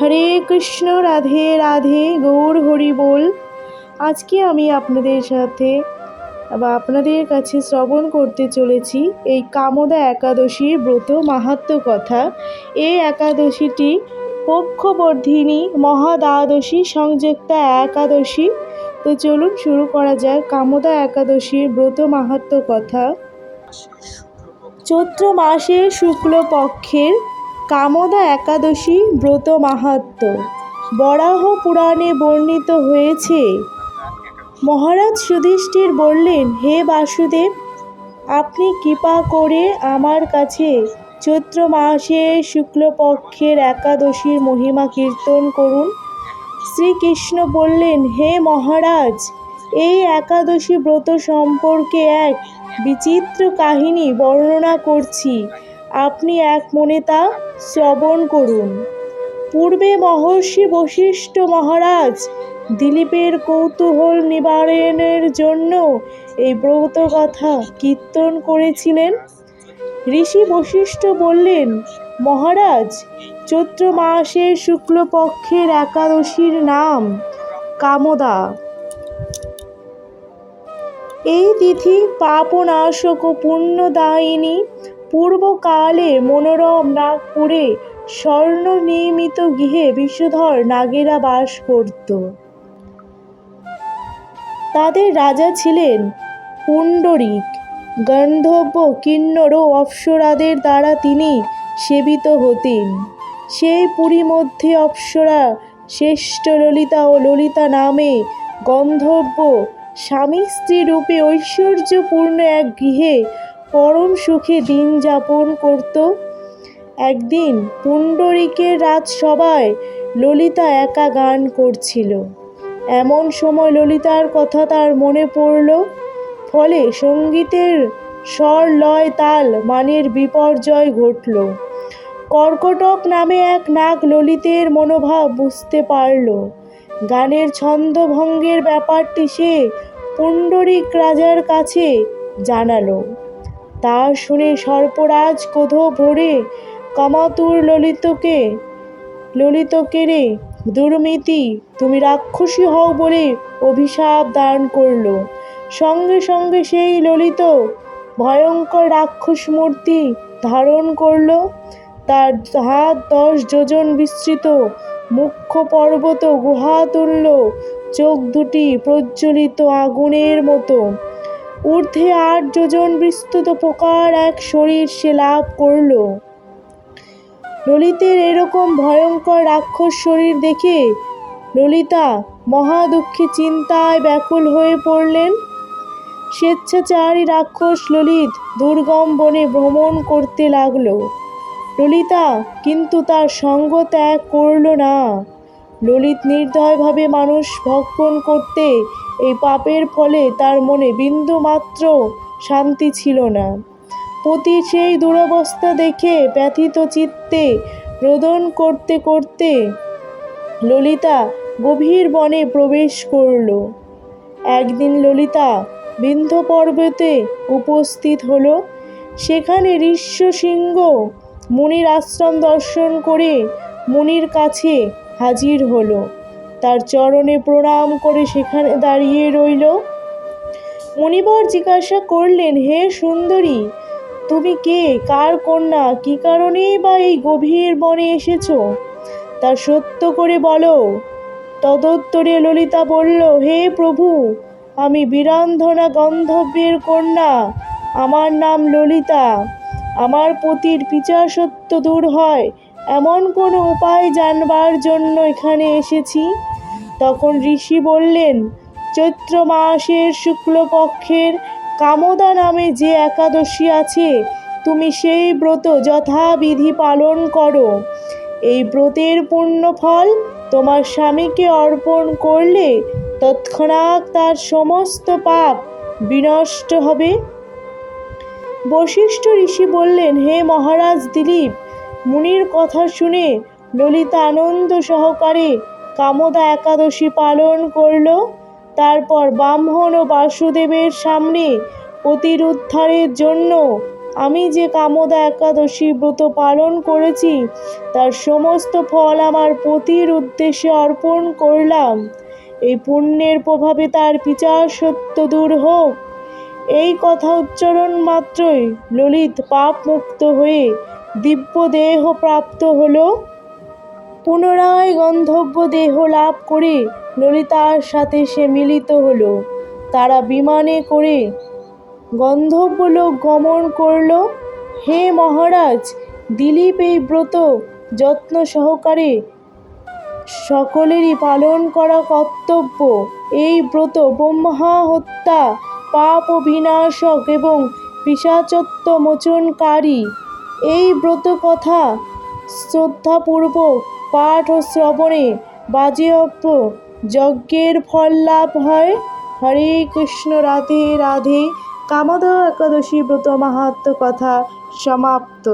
হরে কৃষ্ণ, রাধে রাধে, গৌর, হরি বল। আজকে আমি আপনাদের সাথে বা আপনাদের কাছে শ্রবণ করতে চলেছি এই কামদা একাদশীর ব্রত মাহাত্ম্য কথা। এই একাদশীটি পক্ষবর্ধিনী মহাদ্বাদশী সংযুক্তা একাদশী। তো চলুন শুরু করা যাক কামদা একাদশীর ব্রত মাহাত্ম্য কথা। চৈত্র মাসের শুক্লপক্ষের কামদা একাদশী ব্রত মাহাত্ম্য বরাহ পুরাণে বর্ণিত হয়েছে। মহারাজ যুধিষ্ঠির বললেন, হে বাসুদেব, আপনি কৃপা করে আমার কাছে চৈত্র মাসের শুক্লপক্ষের একাদশীর মহিমা কীর্তন করুন। শ্রীকৃষ্ণ বললেন, হে মহারাজ, এই একাদশী ব্রত সম্পর্কে এক বিচিত্র কাহিনী বর্ণনা করছি। আপনি এক মনে তা শ্রবণ করুন। পূর্বে মহর্ষি বশিষ্ঠ মহারাজ দিলীপের কৌতূহল নিবারণের জন্য এই ব্রত কথা কীর্তন করেছিলেন। ঋষি বশিষ্ঠ বললেন, মহারাজ, চৈত্র মাসের শুক্লপক্ষের একাদশীর নাম কামদা। এই তিথি পাপনাশক ও পুণ্যদায়িনী পূর্বকালে মনোরম নাগপুরে স্বর্ণ নির্মিত গৃহে বিষধর নাগেরা বাস করত। তাদের রাজা ছিলেন পুণ্ডরিক। গন্ধর্ব কিন্নর ও অপ্সরাদের দ্বারা তিনি সেবিত হতেন। সেই পুরী মধ্যে অপ্সরা, শ্রেষ্ঠ ললিতা ও ললিতা নামে গন্ধর্ব স্বামী স্ত্রী রূপে ঐশ্বর্যপূর্ণ এক গৃহে পরম সুখে দিন যাপন করত। একদিন পুণ্ডরিকের রাজসভায় ললিতা একা গান করছিল। এমন সময় ললিতার কথা তার মনে পড়ল, ফলে সঙ্গীতের স্বর লয় তাল মানের বিপর্যয় ঘটল। কর্কটক নামে এক নাক ললিতের মনোভাব বুঝতে পারল। গানের ছন্দভঙ্গের ব্যাপারটি সে পুণ্ডরিক রাজার কাছে জানালো। তা শুনে সর্পরাজ কোধ ভরে কামাতুর ললিতকে ললিতকে রে, দুর্মিতি, তুমি রাক্ষসী হও বলে অভিশাপ দান করল। সঙ্গে সঙ্গে সেই ললিত ভয়ঙ্কর রাক্ষস মূর্তি ধারণ করল। তার হাত দশ যোজন বিস্তৃত মুখ্য পর্বত গুহা তুল্য চোখ দুটি প্রজ্বলিত আগুনের মতো। ঊর্ধ্বে আট যোজন বিস্তৃত প্রকার এক শরীর সে লাভ করল। ললিতের এরকম ভয়ঙ্কর রাক্ষস শরীর দেখে ললিতা মহা দুঃখে চিন্তায় ব্যাকুল হয়ে পড়লেন। স্বেচ্ছাচারী রাক্ষস ললিত দুর্গম বনে ভ্রমণ করতে লাগল। ললিতা কিন্তু তার সঙ্গ ত্যাগ করল না। ললিত নির্দয়ভাবে মানুষ ভক্ষণ করতে এই পাপের ফলে তার মনে বিন্দু মাত্র শান্তি ছিল না। পতি সেই দুরবস্থা দেখে ব্যথিত চিত্তে রোদন করতে করতে ললিতা গভীর বনে প্রবেশ করল। একদিন ললিতা বিন্ধ্য পর্বতে উপস্থিত হলো। সেখানে ঋষ্যসিংহ মুনির আশ্রম দর্শন করে মুনির কাছে হাজির হলো। তার চরণে প্রণাম করে সেখানে দাঁড়িয়ে রইল। মুনিবর জিজ্ঞাসা করলেন, হে সুন্দরী, তুমি কে? কার কন্যা? কী কারণেই বা এই গভীর বনে এসেছ? তা সত্য করে বলো। তদুত্তরে ললিতা বলল, হে প্রভু, আমি বীরান্ধনা গন্ধর্বের কন্যা। আমার নাম ললিতা। আমার পতির পিচাসত্ব দূর হয়। এমন কোনো উপায় জানবার জন্য এখানে এসেছি? তখন ঋষি বললেন, চৈত্র মাসের শুক্লপক্ষের কামদা নামে যে একাদশী আছে, তুমি সেই ব্রত যথাবিধি পালন করো। এই ব্রতের পূর্ণ ফল তোমার স্বামীকে অর্পণ করলে তৎক্ষণাৎ তার সমস্ত পাপ বিনষ্ট হবে। বশিষ্ঠ ঋষি বললেন, হে মহারাজ দিলীপ, মুনির কথা শুনে ললিতা আনন্দ সহকারে কামদা একাদশী পালন করল। তারপর ব্রাহ্মণ ও বাসুদেবের সামনে পতির উদ্ধারের জন্য আমি যে কামদা একাদশী ব্রত পালন করেছি, তার সমস্ত ফল আমার পতির উদ্দেশ্যে অর্পণ করলাম। এই পুণ্যের প্রভাবে তার বিচার সত্য দূর হোক। এই কথা উচ্চারণ মাত্রই ললিত পাপ মুক্ত হয়ে দিব্য দেহ প্রাপ্ত হলো। পুনরায় গন্ধব্য দেহ লাভ করে ললিতার সাথে সে মিলিত হলো। তারা বিমানে করে গন্ধব্য লোক গমন করল। হে মহারাজ, দিলীপ এই ব্রত যত্ন সহকারে সকলেরই পালন করা কর্তব্য। এই ব্রত ব্রহ্মা হত্যা পাপ বিনাশক এবং পিসাচত্ব মোচনকারী এই ব্রত কথা শ্রদ্ধাপূর্বক পাঠ ও শ্রবণে বাজেয়প্য যজ্ঞের ফল লাভ হয়। হরে কৃষ্ণ, রাধে রাধে। কামদ একাদশী ব্রত মাহাত্ম কথা সমাপ্ত।